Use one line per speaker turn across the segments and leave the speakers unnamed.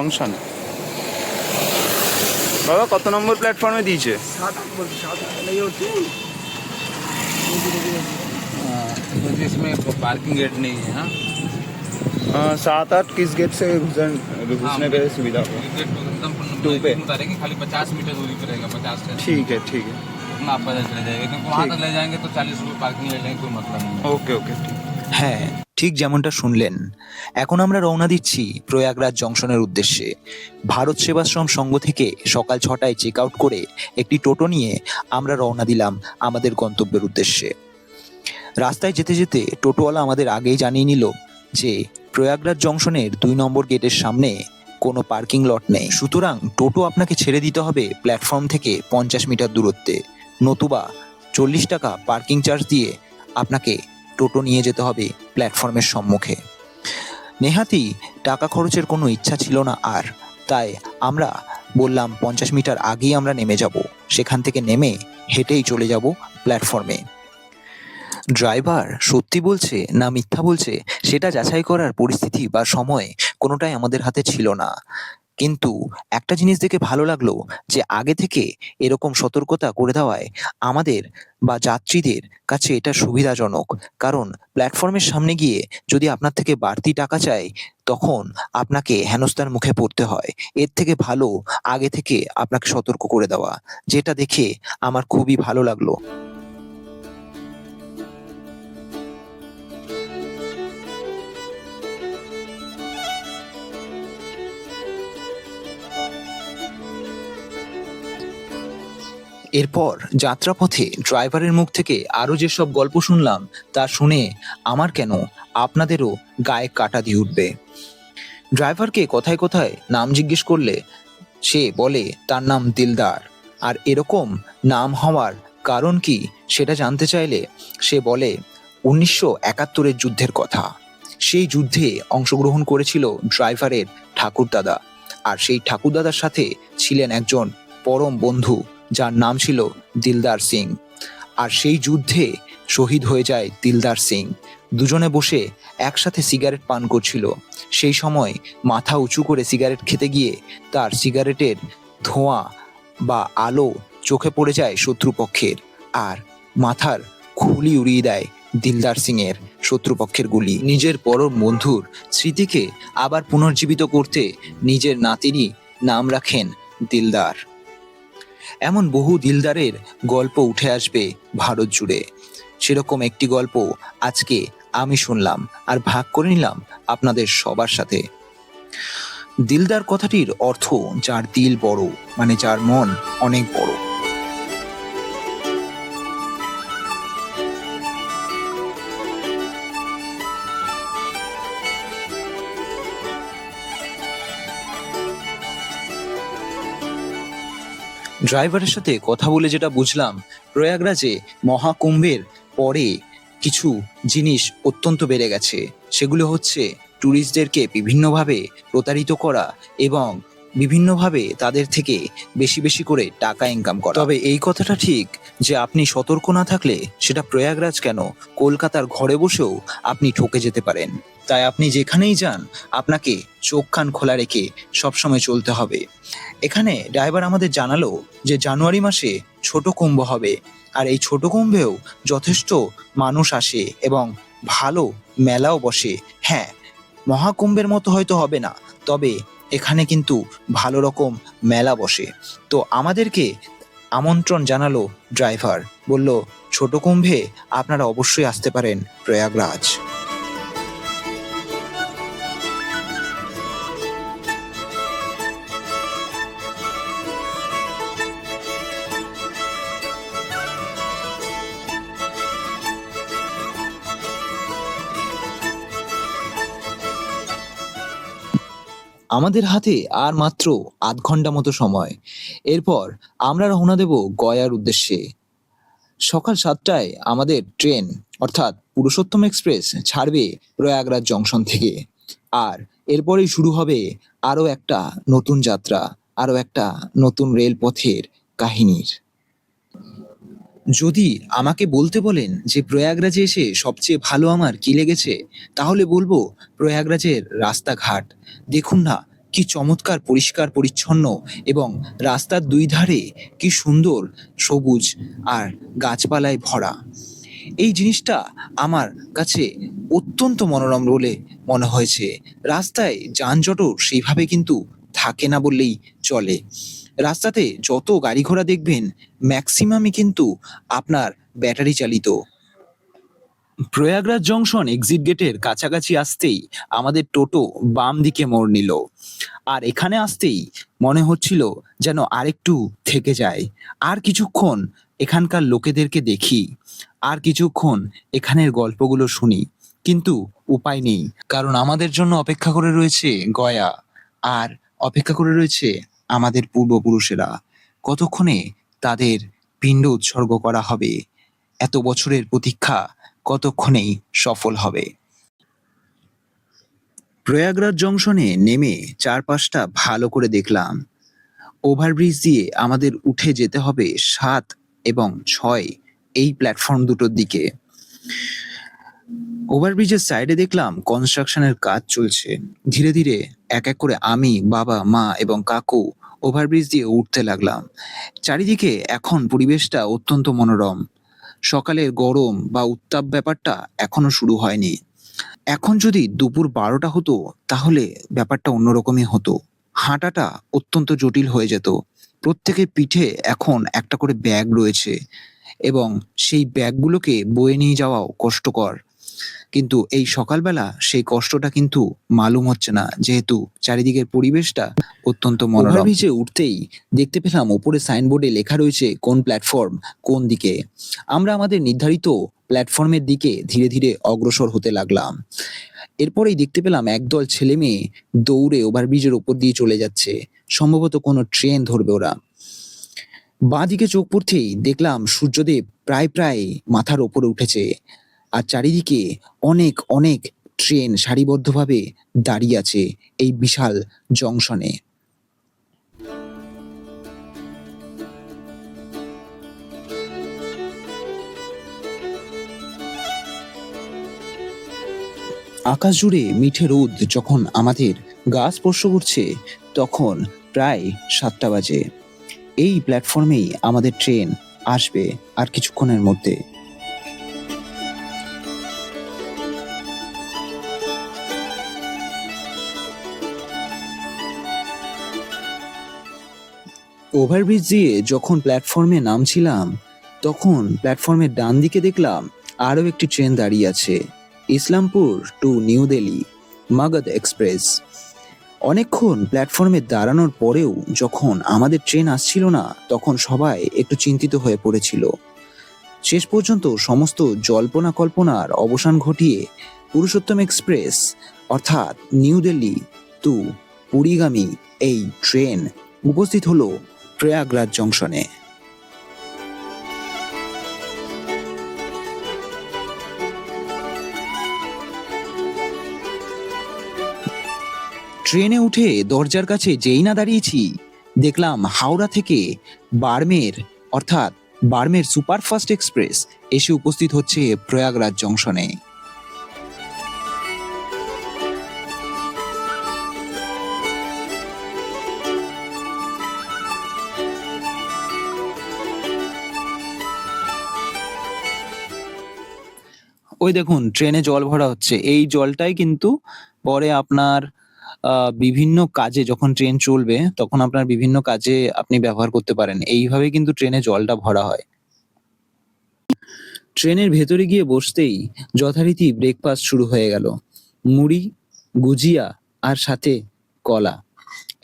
হ্যাঁ জংশন বাবা কত নম্বর প্ল্যাটফর্মে দিয়েছে
सात आठ बोलते सात आठ नहीं होती
क्योंकि इसमें पार्किंग गेट नहीं है हाँ
अ, सात आठ किस गेट से घुसन घुसने का सुविधा होगा
गेट तो एकदम
टू पे।
उतारेंगे खाली पचास मीटर दूरी पे रहेगा पचास से
ठीक है ठीक है
उतना आप पैदल चले जाएगा क्योंकि वहाँ
ठीक।
तक ले जाएंगे तो चालीस रुपये पार्किंग ले लेंगे कोई मतलब नहीं है
ओके ओके ठीक
হ্যাঁ ঠিক যেমনটা শুনলেন। এখন আমরা রওনা দিচ্ছি প্রয়াগরাজ জংশনের উদ্দেশ্যে। ভারত সেবাশ্রম সংঘ থেকে সকাল ছটায় চেক আউট করে একটি টোটো নিয়ে আমরা রওনা দিলাম আমাদের গন্তব্যের উদ্দেশ্যে। রাস্তায় যেতে যেতে টোটোওয়ালা আমাদের আগেই জানিয়ে নিল যে প্রয়াগরাজ জংশনের দুই নম্বর গেটের সামনে কোনো পার্কিং লট নেই। সুতরাং টোটো আপনাকে ছেড়ে দিতে হবে প্ল্যাটফর্ম থেকে পঞ্চাশ মিটার দূরত্বে। নতুবা চল্লিশ টাকা পার্কিং চার্জ দিয়ে আপনাকে টোটো নিয়ে যেতে হবে প্ল্যাটফর্মের সম্মুখে। নেহাতি, টাকা খরচের কোনো ইচ্ছা ছিল না আর। তাই আমরা বললাম, পঞ্চাশ মিটার আগেই আমরা নেমে যাব। সেখান থেকে নেমে হেঁটেই চলে যাব প্ল্যাটফর্মে। ড্রাইভার সত্যি বলছে না মিথ্যা বলছে, সেটা যাচাই করার পরিস্থিতি বা সময় কোনোটাই আমাদের হাতে ছিল না। কিন্তু একটা জিনিস দেখে ভালো লাগল যে আগে থেকে এরকম সতর্কতা করে দেওয়ায় আমাদের বা যাত্রীদের কাছে এটা সুবিধাজনক। কারণ প্ল্যাটফর্মের সামনে গিয়ে যদি আপনার থেকে বাড়তি টাকা চায়, তখন আপনাকে হেনস্থার মুখে পড়তে হয়। এর থেকে ভালো আগে থেকে আপনাকে সতর্ক করে দেওয়া, যেটা দেখে আমার খুবই ভালো লাগল। এরপর যাত্রাপথে ড্রাইভারের মুখ থেকে আরও যেসব গল্প শুনলাম, তা শুনে আমার কেন আপনাদেরও গায়ে কাটা দিয়ে উঠবে? ড্রাইভারকে কথায় কথায় নাম জিজ্ঞেস করলে সে বলে, তার নাম দিলদার। আর এরকম নাম হওয়ার কারণ কি সেটা জানতে চাইলে সে বলে, উনিশশো একাত্তরের যুদ্ধের কথা। সেই যুদ্ধে অংশগ্রহণ করেছিল ড্রাইভারের ঠাকুরদাদা। আর সেই ঠাকুরদাদার সাথে ছিলেন একজন পরম বন্ধু। যার নাম ছিল দিলদার সিং। আর সেই যুদ্ধে শহীদ হয়ে যায় দিলদার সিং। দুজনে বসে একসাথে সিগারেট পান করছিল। সেই সময় মাথা উঁচু করে সিগারেট খেতে গিয়ে তার সিগারেটের ধোঁয়া বা আলো চোখে পড়ে যায় শত্রুপক্ষের আর মাথার খুলি উড়িয়ে দেয় দিলদার সিং এর শত্রুপক্ষের গুলি। নিজের পরম বন্ধুর স্মৃতিকে আবার পুনর্জীবিত করতে নিজের নাতিনি নাম রাখেন দিলদার। এমন বহু দিলদারের গল্প উঠে আসবে ভারত জুড়ে। সেরকম একটি গল্প আজকে আমি শুনলাম আর ভাগ করে নিলাম আপনাদের সবার সাথে। দিলদার কথাটির অর্থ যার দিল বড় মানে যার মন অনেক বড়। ড্রাইভারের সাথে কথা বলে যেটা বুঝলাম, প্রয়াগরাজে মহাকুম্ভের পরে কিছু জিনিস অত্যন্ত বেড়ে গেছে। সেগুলো হচ্ছে ট্যুরিস্টদেরকে বিভিন্নভাবে প্রতারিত করা এবং বিভিন্নভাবে তাদের থেকে বেশি বেশি করে টাকা ইনকাম করা। তবে এই কথাটা ঠিক যে আপনি সতর্ক না থাকলে সেটা প্রয়াগরাজ কেন? কলকাতার ঘরে বসেও আপনি ঠকে যেতে পারেন। তাই আপনি যেখানেই যান, আপনাকে চোখ কান খোলা রেখে সবসময় চলতে হবে। এখানে ড্রাইভার আমাদের জানালো যে জানুয়ারি মাসে ছোট কুম্ভ হবে আর এই ছোট কুম্ভেও যথেষ্ট মানুষ আসে এবং ভালো মেলাও বসে। হ্যাঁ মহাকুম্ভের মতো হয়তো হবে না, তবে এখানে কিন্তু ভালো রকম মেলা বসে। তো আমাদেরকে আমন্ত্রণ জানালো ড্রাইভার, বলল ছোট কুম্ভে আপনারা অবশ্যই আসতে পারেন প্রয়াগরাজ। আমাদের হাতে আর মাত্র আধ ঘণ্টা মতো সময়। এরপর আমরা রওনা দেব গয়ার উদ্দেশ্যে। সকাল সাতটায় আমাদের ট্রেন, অর্থাৎ পুরুষোত্তম এক্সপ্রেস, ছাড়বে প্রয়াগরাজ জংশন থেকে। আর এরপরেই শুরু হবে আরও একটা নতুন যাত্রা, আরও একটা নতুন রেলপথের কাহিনীর। যদি আমাকে বলতে বলেন যে প্রয়াগরাজে এসে সবচেয়ে ভালো আমার কি লেগেছে, তাহলে বলব প্রয়াগরাজের রাস্তাঘাট। দেখুন না, কি চমৎকার, পরিষ্কার, পরিচ্ছন্ন এবং রাস্তার দুই ধারে কি সুন্দর সবুজ আর গাছপালায় ভরা। এই জিনিসটা আমার কাছে অত্যন্ত মনোরম বলে মনে হয়েছে। রাস্তায় যানজটও সেইভাবে কিন্তু থাকে না বললেই চলে। রাস্তাতে যত গাড়ি ঘোড়া দেখবেন ম্যাক্সিমামই কিন্তু আপনার ব্যাটারি চালিত। প্রয়াগরাজ জংশন এক্সিট গেটের কাছাকাছি আসতেই আমাদের টোটো বাম দিকে মোড় নিল। আর এখানে আসতেই মনে হচ্ছিল যেন আরেকটু থেকে যায়। আর কিছুক্ষণ এখানকার লোকেদেরকে দেখি, আর কিছুক্ষণ এখানের গল্পগুলো শুনি। কিন্তু উপায় নেই, কারণ আমাদের জন্য অপেক্ষা করে রয়েছে গয়া, আর অপেক্ষা করে রয়েছে আমাদের পূর্বপুরুষেরা। কতক্ষণে তাদের পিণ্ড উৎসর্গ করা হবে? এত বছরের প্রতীক্ষা কতক্ষণেই সফল হবে? প্রয়াগরাজ জংশনে নেমে চারপাশটা ভালো করে দেখলাম। ওভারব্রিজ দিয়ে আমাদের উঠে যেতে হবে সাত এবং ছয় এই প্ল্যাটফর্ম দুটোর দিকে। ওভারব্রিজের সাইডে দেখলাম কনস্ট্রাকশনের কাজ চলছে। ধীরে ধীরে এক এক করে আমি, বাবা, মা এবং কাকু ওভারব্রিজ দিয়ে উঠতে লাগলাম। চারিদিকে এখন পরিবেশটা অত্যন্ত মনোরম। সকালের গরম বা উত্তাপ ব্যাপারটা এখনও শুরু হয়নি। এখন যদি দুপুর বারোটা হতো, তাহলে ব্যাপারটা অন্যরকমই হতো। হাঁটাটা অত্যন্ত জটিল হয়ে যেত। প্রত্যেকের পিঠে এখন একটা করে ব্যাগ রয়েছে এবং সেই ব্যাগগুলোকে বয়ে নিয়ে যাওয়াও কষ্টকর। কিন্তু এই সকালবেলা সেই কষ্টটা কিন্তু মালুম হচ্ছে না, যেহেতু চারিদিকের পরিবেশটা অত্যন্ত মনোরম। ওভারব্রিজে উঠতেই দেখতে পেলাম ওপরে সাইনবোর্ডে লেখা রয়েছে কোন প্ল্যাটফর্ম কোন দিকে। আমরা আমাদের নির্ধারিত প্ল্যাটফর্মের দিকে ধীরে ধীরে অগ্রসর হতে লাগলাম। এরপরেই দেখতে পেলাম একদল ছেলে মেয়ে দৌড়ে ওভারব্রিজের ওপর দিয়ে চলে যাচ্ছে। সম্ভবত কোনো ট্রেন ধরবে ওরা। বাঁ দিকে চোখ পড়তেই দেখলাম সূর্যদেব প্রায় প্রায় মাথার ওপরে উঠেছে। আর চারিদিকে অনেক অনেক ট্রেন সারিবদ্ধভাবে দাঁড়িয়ে আছে এই বিশাল জংশনে। আকাশ জুড়ে মিঠে রোদ যখন আমাদের গা স্পর্শ করছে, তখন প্রায় সাতটা বাজে। এই প্ল্যাটফর্মেই আমাদের ট্রেন আসবে আর কিছুক্ষণের মধ্যে। ওভারব্রিজ দিয়ে যখন প্ল্যাটফর্মে নামছিলাম, তখন প্ল্যাটফর্মের ডান দিকে দেখলাম আরও একটি ট্রেন দাঁড়িয়ে আছে, Islampur to new Delhi Magadh express অনেকক্ষণ প্ল্যাটফর্মে দাঁড়ানোর পরেও যখন আমাদের ট্রেন আসছিল না, তখন সবাই একটু চিন্তিত হয়ে পড়েছিল। শেষ পর্যন্ত সমস্ত জল্পনা কল্পনার অবসান ঘটিয়ে পুরুষোত্তম এক্সপ্রেস অর্থাৎ নিউ দিল্লি টু পুরীগামী এই ট্রেন উপস্থিত হলো প্রয়াগরাজ জংশনে। ট্রেনে উঠে দরজার কাছে যেই না দাঁড়িয়েছি, দেখলাম হাওড়া থেকে বার্মের, অর্থাৎ বার্মের সুপারফাস্ট এক্সপ্রেস এসে উপস্থিত হচ্ছে প্রয়াগরাজ জংশনে। ওই দেখুন ট্রেনে জল ভরা হচ্ছে। এই জলটাই কিন্তু পরে আপনার বিভিন্ন কাজে যখন ট্রেন চলবে, তখন আপনার বিভিন্ন কাজে আপনি ব্যবহার করতে পারেন। এইভাবে কিন্তু ট্রেনে জলটা ভরা হয়। ট্রেনের ভেতরে গিয়ে বসতেই যথারীতি ব্রেকফাস্ট শুরু হয়ে গেল। মুড়ি, গুজিয়া আর সাথে কলা।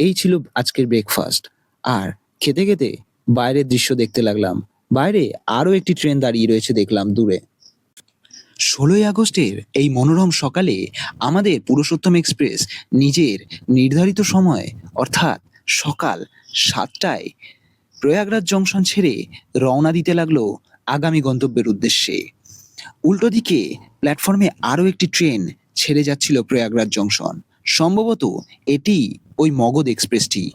এই ছিল আজকের ব্রেকফাস্ট আর খেতে খেতে বাইরের দৃশ্য দেখতে লাগলাম। বাইরে আরও একটি ট্রেন দাঁড়িয়ে রয়েছে দেখলাম দূরে। ষোলোই আগস্টের এই মনোরম সকালে আমাদের পুরুষোত্তম এক্সপ্রেস নিজের নির্ধারিত সময়, অর্থাৎ সকাল সাতটায় প্রয়াগরাজ জংশন ছেড়ে রওনা দিতে লাগল আগামী গন্তব্যের উদ্দেশ্যে। উল্টো দিকে প্ল্যাটফর্মে আরও একটি ট্রেন ছেড়ে যাচ্ছিল প্রয়াগরাজ জংশন। সম্ভবত এটি ওই মগধ এক্সপ্রেসটি।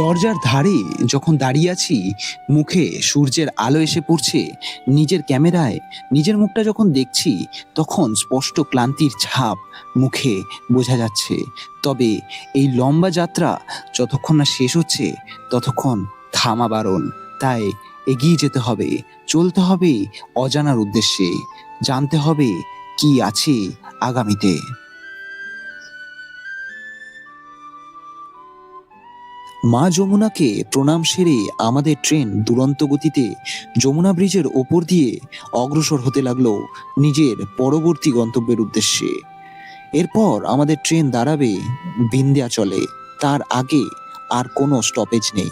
দরজার ধারে যখন দাঁড়িয়ে আছি, মুখে সূর্যের আলো এসে পড়ছে, নিজের ক্যামেরায় নিজের মুখটা যখন দেখছি, তখন স্পষ্ট ক্লান্তির ছাপ মুখে বোঝা যাচ্ছে। তবে এই লম্বা যাত্রা যতক্ষণ না শেষ হচ্ছে, ততক্ষণ থামা বারণ। তাই এগিয়ে যেতে হবে, চলতে হবে অজানার উদ্দেশ্যে। জানতে হবে কি আছে আগামীতে। মা যমুনাকে প্রণাম সেরে আমাদের ট্রেন দুরন্ত গতিতে যমুনা ব্রিজের ওপর দিয়ে অগ্রসর হতে লাগল নিজের পরবর্তী গন্তব্যের উদ্দেশ্যে। এরপর আমাদের ট্রেন দাঁড়াবে বিন্ধ্যাচলে তার আগে আর কোনো স্টপেজ নেই।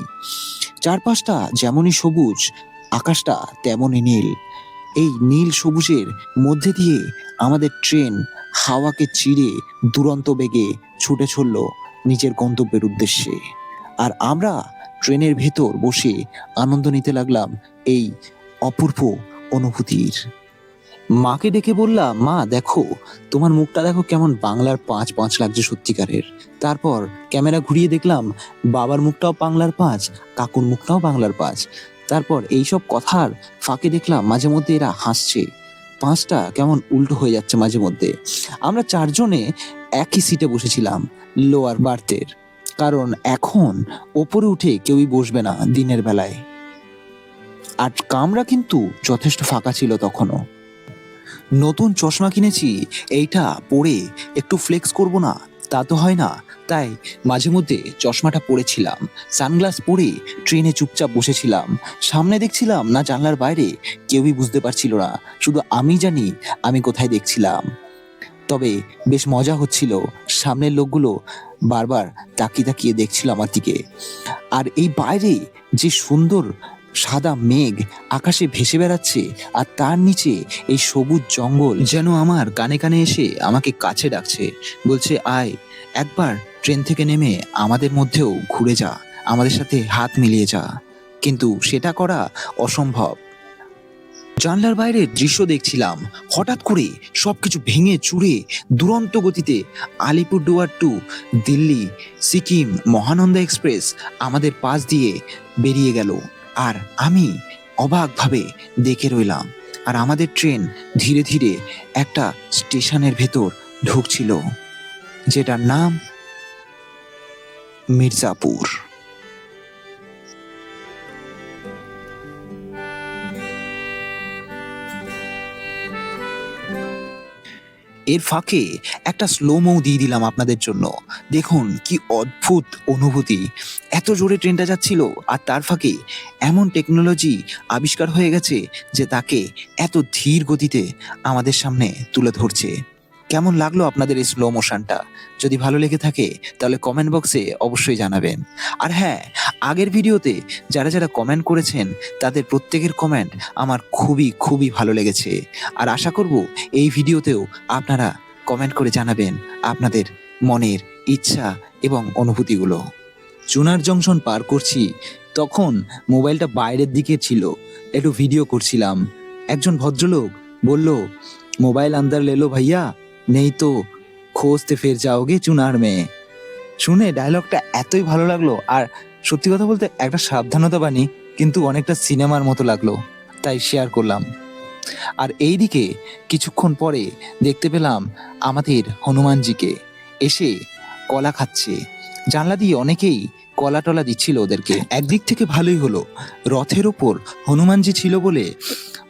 চারপাশটা যেমনই সবুজ, আকাশটা তেমনই নীল। এই নীল সবুজের মধ্যে দিয়ে আমাদের ট্রেন হাওয়াকে চিরে দুরন্ত বেগে ছুটে চলল নিজের গন্তব্যের উদ্দেশ্যে। আর আমরা ট্রেনের ভেতর বসে আনন্দ নিতে লাগলাম এই অপূর্ব অনুভূতির। মাকে ডেকে বললাম, মা, দেখো, তোমার মুখটা দেখো কেমন বাংলার পাঁচ পাঁচ লাগছে সত্যিকারের। তারপর ক্যামেরা ঘুরিয়ে দেখলাম, বাবার মুখটাও বাংলার পাঁচ, কাকুর মুখটাও বাংলার পাঁচ। তারপর এইসব কথার ফাঁকে দেখলাম মাঝে মধ্যে এরা হাসছে। পাঁচটা কেমন উল্টো হয়ে যাচ্ছে মাঝে মধ্যে। আমরা চারজনে একই সিটে বসেছিলাম লোয়ার বার্থের কারণ এখন ওপরে উঠে কেউই বসবে না দিনের বেলায়। আর কামরা কিন্তু যথেষ্ট ফাঁকা ছিল তখনও। নতুন চশমা কিনেছি, এইটা পরে একটু ফ্লেক্স করব না, তা তো হয় না। তাই মাঝে মধ্যে চশমাটা পরেছিলাম, সানগ্লাস পরে ট্রেনে চুপচাপ বসেছিলাম। সামনে দেখছিলাম না জানলার বাইরে কেউই বুঝতে পারছিল না, শুধু আমি জানি আমি কোথায় দেখছিলাম। তবে বেশ মজা হচ্ছিল। সামনের লোকগুলো বারবার তাকিয়ে তাকিয়ে দেখছিল আমার দিকে। আর এই বাইরে যে সুন্দর সাদা মেঘ আকাশে ভেসে বেড়াচ্ছে আর তার নিচে এই সবুজ জঙ্গল যেন আমার কানে কানে এসে আমাকে কাছে ডাকছে। বলছে, আয়, একবার ট্রেন থেকে নেমে আমাদের মধ্যেও ঘুরে যা, আমাদের সাথে হাত মিলিয়ে যা। কিন্তু সেটা করা অসম্ভব। জানলার বাইরে দৃশ্য দেখছিলাম। হঠাৎ করে সবকিছু ভেঙে চুরে দুরন্ত গতিতে আলিপুরদুয়ার টু দিল্লি, সিকিম, মহানন্দা এক্সপ্রেস আমাদের পাশ দিয়ে বেরিয়ে গেল। আর আমি অবাকভাবে দেখে রইলাম, আর আমাদের ট্রেন ধীরে ধীরে একটা স্টেশনের ভেতর ঢুকছিল, যেটার নাম মির্জাপুর। এর ফাঁকে একটা স্লোমো দিয়ে দিলাম আপনাদের জন্য। দেখুন কি অদ্ভুত অনুভূতি। এত জোরে ট্রেনটা যাচ্ছিল আর তার ফাঁকে এমন টেকনোলজি আবিষ্কার হয়ে গেছে যে তাকে এত ধীর গতিতে আমাদের সামনে তুলে ধরছে। কেমন লাগল আপনাদের এই স্লো মোশনটা যদি ভালো লেগে থাকে, তাহলে কমেন্ট বক্সে অবশ্যই জানাবেন। আর হ্যাঁ আগের ভিডিওতে যারা যারা কমেন্ট করেছেন, তাদের প্রত্যেকের কমেন্ট আমার খুবই খুবই ভালো লেগেছে। আর আশা করব এই ভিডিওতেও আপনারা কমেন্ট করে জানাবেন আপনাদের মনের ইচ্ছা এবং অনুভূতিগুলো। চুনার জংশন পার করছি, তখন মোবাইলটা বাইরের দিকে ছিল। একটু ভিডিও করছিলাম। একজন ভদ্রলোক বলল, মোবাইল আন্দার লেলো ভাইয়া। নেই তো, খোঁজতে ফের যাওগে চুনার মেয়ে। শুনে ডায়লগটা এতই ভালো লাগল, আর সত্যি কথা বলতে একটা সাবধানতা বাণী কিন্তু অনেকটা সিনেমার মতো লাগল, তাই শেয়ার করলাম। আর এই দিকে কিছুক্ষণ পরে দেখতে পেলাম আমাদের হনুমানজিকে, এসে কলা খাচ্ছে। জানলা দিয়ে অনেকেই কলা টলা দিচ্ছিল ওদেরকে। একদিক থেকে ভালোই হলো, রথের ওপর হনুমানজি ছিল বলে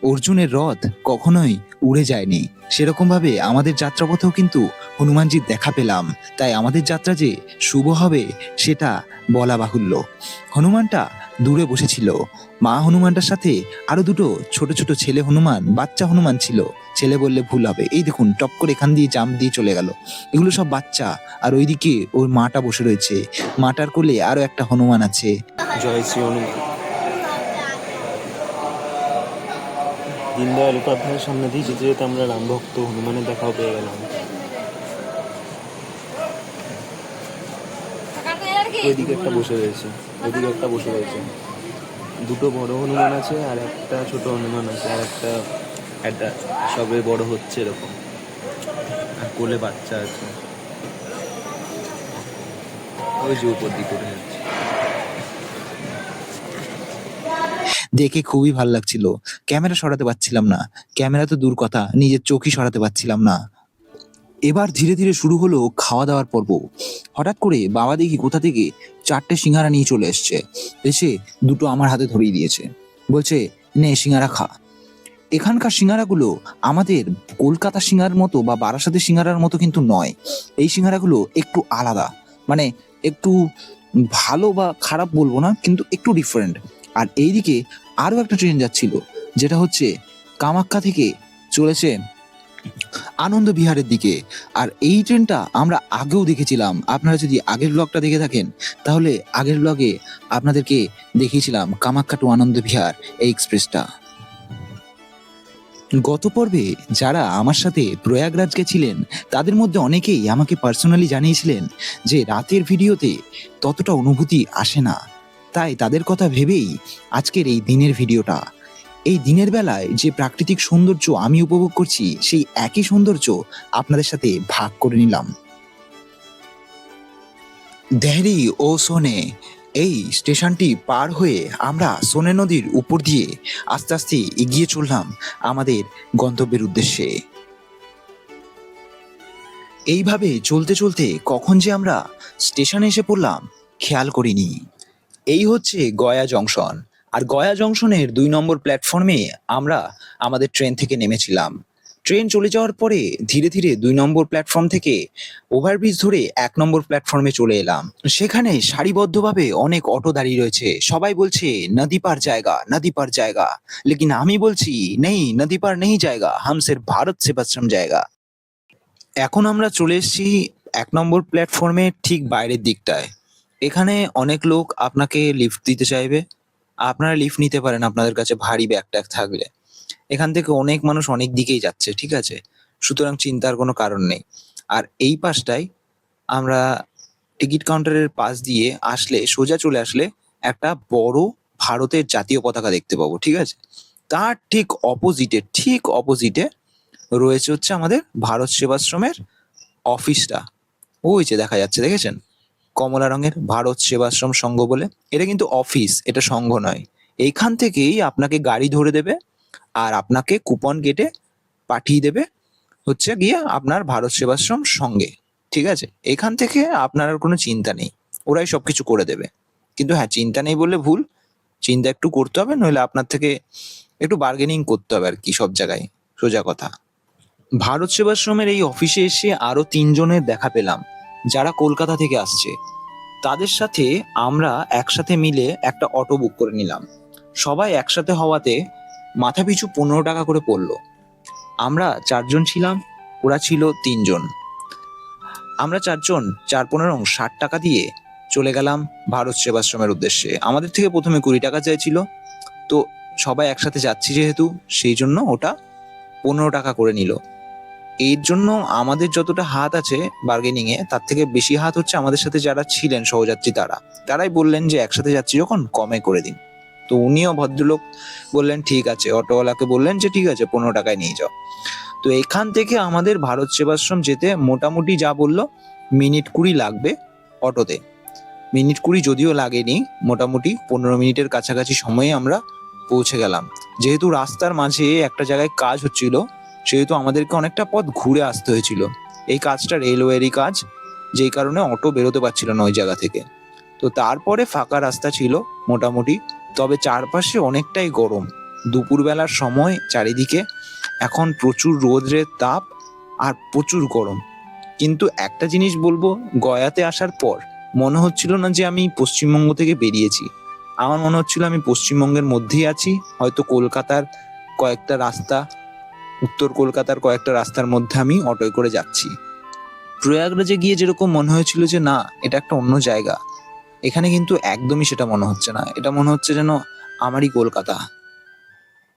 অর্জুনের রথ কখনোই উড়ে যায়নি। সেরকম ভাবে আমাদের যাত্রাপথেও কিন্তু হনুমানজির দেখা পেলাম। তাই আমাদের যাত্রা যে শুভ হবে, সেটা বলা বাহুল্য। হনুমানটা দূরে বসেছিল। মা হনুমানটার সাথে আরও দুটো ছোট ছোট ছেলে হনুমান, বাচ্চা হনুমান ছিল। ছেলে বললে ভুল হবে। এই দেখুন, টপ করে এখান দিয়ে জাম দিয়ে চলে গেল। এগুলো সব বাচ্চা। আর ওইদিকে ওর মাটা বসে রয়েছে। মাটার কোলে আরও একটা হনুমান আছে।
জয় শ্রী হনুমান। দীনদয়াল উপাধ্যায়ের সামনে দিয়ে যেতে যেতে আমরা রামভক্ত হনুমানের দেখাও পেয়ে গেলাম। ওইদিকে একটা বসে রয়েছে, ওইদিকে একটা বসে রয়েছে। দুটো বড় হনুমান আছে আর একটা ছোট হনুমান আছে, আর একটা একটা সবে বড় হচ্ছে এরকম। আর কোলে বাচ্চা আছে। ওই যে উপর দিকে উঠে যাচ্ছে
দেখে খুবই ভালো লাগছিল। ক্যামেরা সরাতে পারছিলাম না। ক্যামেরা তো দূর কথা, নিজের চোখই সরাতে পারছিলাম না। এবার ধীরে ধীরে শুরু হলো খাওয়া দাওয়ার পর্ব। হঠাৎ করে বাবা দেখি কোথা থেকে চারটে সিঙ্গারা নিয়ে চলে এসছে। এসে দুটো আমার হাতে ধরিয়ে দিয়েছে। বলছে, নে, সিঙ্গারা খা। এখানকার সিঙ্গারাগুলো আমাদের কলকাতা সিঙ্গার মতো বা বারাসাতের সিঙ্গারার মতো কিন্তু নয়। এই সিঙ্গারাগুলো একটু আলাদা। মানে একটু ভালো বা খারাপ বলব না, কিন্তু একটু ডিফারেন্ট আর এইদিকে আরও একটা ট্রেন যাচ্ছিল, যেটা হচ্ছে কামাখ্যা থেকে চলেছে আনন্দ বিহারের দিকে। আর এই ট্রেনটা আমরা আগেও দেখেছিলাম। আপনারা যদি আগের ব্লগটা দেখে থাকেন, তাহলে আগের ব্লগে আপনাদেরকে দেখিয়েছিলাম কামাখ্যা টু আনন্দ বিহার এই এক্সপ্রেসটা গত পর্বে যারা আমার সাথে প্রয়াগরাজ গেছিলেন তাদের মধ্যে অনেকেই আমাকে পার্সোনালি জানিয়েছিলেন যে রাতের ভিডিওতে ততটা অনুভূতি আসে না। তাই তাদের কথা ভেবেই আজকের এই দিনের ভিডিওটা। এই দিনের বেলায় যে প্রাকৃতিক সৌন্দর্য আমি উপভোগ করছি, সেই একই সৌন্দর্য আপনাদের সাথে ভাগ করে নিলাম। দেহরি ও সোনে, এই স্টেশনটি পার হয়ে আমরা সোনে নদীর উপর দিয়ে আস্তে আস্তে এগিয়ে চললাম আমাদের গন্তব্যের উদ্দেশ্যে। এইভাবে চলতে চলতে কখন যে আমরা স্টেশনে এসে পড়লাম, খেয়াল করিনি। এই হচ্ছে গয়া জংশন। আর গয়া জংশনের দুই নম্বর প্ল্যাটফর্মে আমরা আমাদের ট্রেন থেকে নেমেছিলাম। ট্রেন চলে যাওয়ার পরে ধীরে ধীরে দুই নম্বর প্ল্যাটফর্ম থেকে ওভারব্রিজ ধরে এক নম্বর প্ল্যাটফর্মে চলে এলাম। সেখানে সারিবদ্ধভাবে অনেক অটো দাঁড়িয়ে রয়েছে। সবাই বলছে, নদী পার জায়গা, নদী পার জায়গা। লেকিন আমি বলছি, নেই, নদী পার নেই জায়গা, হামসের ভারত সেবাশ্রম জায়গা। এখন আমরা চলে এসেছি এক নম্বর প্ল্যাটফর্মের ঠিক বাইরের দিকটায়। এখানে অনেক লোক আপনাকে লিফট দিতে চাইবে। আপনারা লিফট নিতে পারেন আপনাদের কাছে ভারী ব্যাগ থাকলে। এখান থেকে অনেক মানুষ অনেক দিকেই যাচ্ছে, ঠিক আছে? সুতরাং চিন্তার কোনো কারণ নেই। আর এই পাশটায় আমরা টিকিট কাউন্টারের পাশ দিয়ে আসলে, সোজা চলে আসলে একটা বড় ভারতের জাতীয় পতাকা দেখতে পাবো, ঠিক আছে? তার ঠিক অপোজিটে ঠিক অপোজিটে রয়েছে হচ্ছে আমাদের ভারত সেবাশ্রমের অফিসটা ওই যে দেখা যাচ্ছে, দেখেছেন? কমলা রঙের ভারত সেবাশ্রম সংঘ বলে। এটা কিন্তু অফিস এটা সংঘ নয়। এইখান থেকেই আপনাকে গাড়ি ধরে দেবে আর আপনাকে কুপন কেটে পাঠিয়ে দেবে হচ্ছে গিয়ে আপনার ভারত সেবাশ্রম সঙ্গে ঠিক আছে? এখান থেকে আপনার আর কোনো চিন্তা নেই, ওরাই সব কিছু করে দেবে। কিন্তু হ্যাঁ চিন্তা নেই বললে ভুল, চিন্তা একটু করতে হবে, নইলে আপনার থেকে একটু বার্গেনিং করতে হবে আর কি সব জায়গায়, সোজা কথা। ভারত সেবাশ্রমের এই অফিসে এসে আরও তিনজনের দেখা পেলাম। যারা কলকাতা থেকে আসছে, তাদের সাথে আমরা একসাথে মিলে একটা অটো বুক করে নিলাম। সবাই একসাথে হওয়াতে মাথা পিছু পনেরো টাকা করে পড়ল। আমরা চারজন ছিলাম, ওরা ছিল তিনজন। আমরা চারজন, চার পনেরো ষাট টাকা দিয়ে চলে গেলাম ভারত সেবাশ্রমের উদ্দেশ্যে। আমাদের থেকে প্রথমে কুড়ি টাকা চাইছিল। তো সবাই একসাথে যাচ্ছি যেহেতু, সেই জন্য ওটা পনেরো টাকা করে নিল। এর জন্য আমাদের যতটা হাত আছে বার্গেনিং এ তার থেকে বেশি হাত হচ্ছে আমাদের সাথে যারা ছিলেন সহযাত্রী তারা। তারাই বললেন যে একসাথে যাচ্ছি যখন, কমে করে দিন। তো উনিও ভদ্রলোক বললেন, ঠিক আছে। অটোওয়ালাকে বললেন যে, ঠিক আছে, পনেরো টাকায় নিয়ে যাও। তো এখান থেকে আমাদের ভারত সেবাশ্রম যেতে মোটামুটি যা বলল, মিনিট কুড়ি লাগবে অটোতে। মিনিট কুড়ি যদিও লাগেনি, মোটামুটি পনেরো মিনিটের কাছাকাছি সময়ে আমরা পৌঁছে গেলাম। যেহেতু রাস্তার মাঝে একটা জায়গায় কাজ হচ্ছিল সেহেতু আমাদেরকে অনেকটা পথ ঘুরে আসতে হয়েছিল। এই কাজটা রেলওয়েরই কাজ, যেই কারণে অটো বেরোতে পারছিল না ওই জায়গা থেকে। তো তারপরে ফাঁকা রাস্তা ছিল মোটামুটি, তবে চারপাশে অনেকটাই গরম। দুপুরবেলার সময় চারিদিকে এখন প্রচুর রোদ্রের তাপ আর প্রচুর গরম। কিন্তু একটা জিনিস বলব, গয়াতে আসার পর মনে হচ্ছিল না যে আমি পশ্চিমবঙ্গ থেকে বেরিয়েছি। আমার মনে হচ্ছিল আমি পশ্চিমবঙ্গের মধ্যেই আছি, হয়তো কলকাতার কয়েকটা রাস্তা উত্তর কলকাতার কয়েকটা রাস্তার মধ্যে আমি অটোয় করে যাচ্ছি। প্রয়াগরাজে গিয়ে যেরকম মনে হয়েছিল যে, না, এটা একটা অন্য জায়গা। এখানে কিন্তু একদমই সেটা মনে হচ্ছে না। এটা মনে হচ্ছে যেন আমারই কলকাতা।